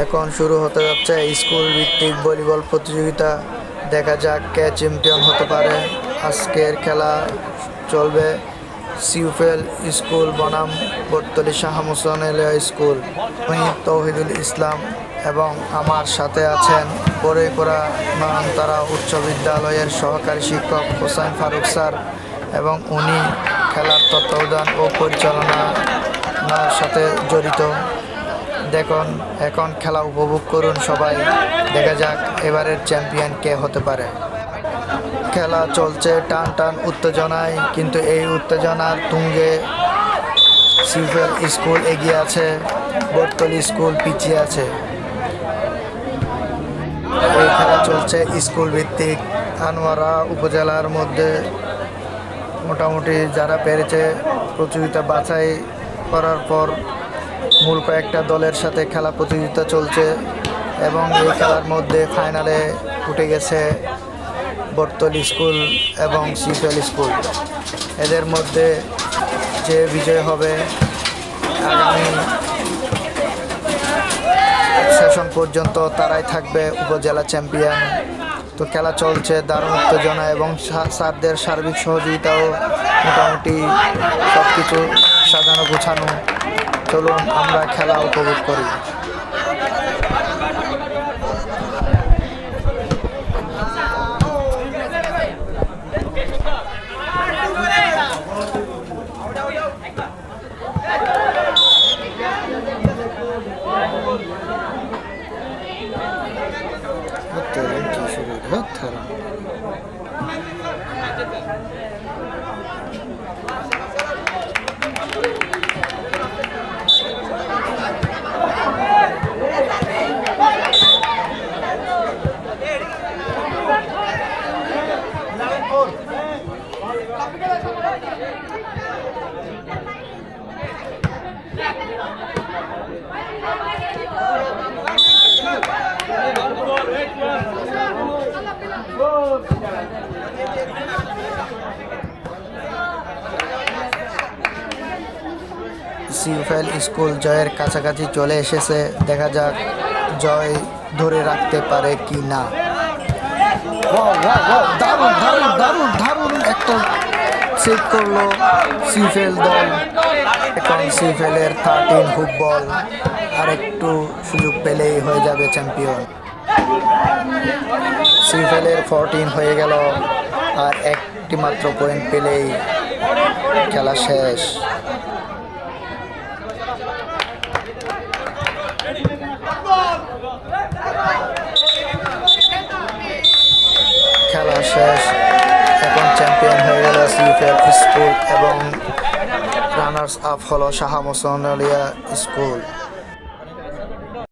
এখন শুরু হতে যাচ্ছে স্কুল ভিত্তিক ভলিবল প্রতিযোগিতা। দেখা যাক কে চ্যাম্পিয়ন হতে পারে। আজকের খেলা চলবে সিউফেল স্কুল বনাম বর্তলি শাহ মুসন এলিয়া স্কুল। আমি তৌহিদুল ইসলাম এবং আমার সাথে আছেন বরেপুরা নয়নতারা উচ্চ বিদ্যালয়ের সহকারী শিক্ষক হোসাইন ফারুক স্যার এবং উনি খেলার তত্ত্বাবধান ও পরিচালনার সাথে জড়িত। দেখুন, এখন খেলা উপভোগ করুন সবাই। দেখা যাক এবারের চ্যাম্পিয়ন কে হতে পারে। খেলা চলছে টান টান উত্তেজনায়, কিন্তু এই উত্তেজনার তুঙ্গে সিভেল স্কুল এগিয়ে আছে বর্তলি স্কুল পিছিয়ে আছে। এই খেলা চলছে স্কুল ভিত্তিক। আনোয়ারা উপজেলার মধ্যে মোটামুটি যারা পেরেছে, প্রতিযোগিতা বাছাই করার পর মূল কয়েকটা দলের সাথে খেলা প্রতিযোগিতা চলছে এবং এই খেলার মধ্যে ফাইনালে উঠে গেছে বর্তলি স্কুল এবং সিফেল স্কুল। এদের মধ্যে যে বিজয় হবে আগামী সেশন পর্যন্ত তারাই থাকবে উপজেলা চ্যাম্পিয়ন। তো খেলা চলছে, দারুণ উত্তেজনা এবং স্যারদের সার্বিক সহযোগিতাও মোটামুটি সব কিছু সাজানো গোছানো চলুন আমরা খেলা উপভোগ করি কি শুরু সিউফেল স্কুল জয়ের কাছাকাছি চলে এসেছে। দেখা যাক জয় ধরে রাখতে পারে কি না দারুণ দারুণ দারুণ দারুণ একটা সেভ করল সিফেল দল। এখন সিউফেলের থার্টিন ফুটবল আর একটু সুযোগ পেলেই হয়ে যাবে চ্যাম্পিয়ন সিউফেলের ফোরটিন হয়ে গেল আর একটি মাত্র পয়েন্ট পেলেই খেলা শেষ। স্কুল এবং রানার্স আপ হল শাহ মোসন আলিয়া স্কুল।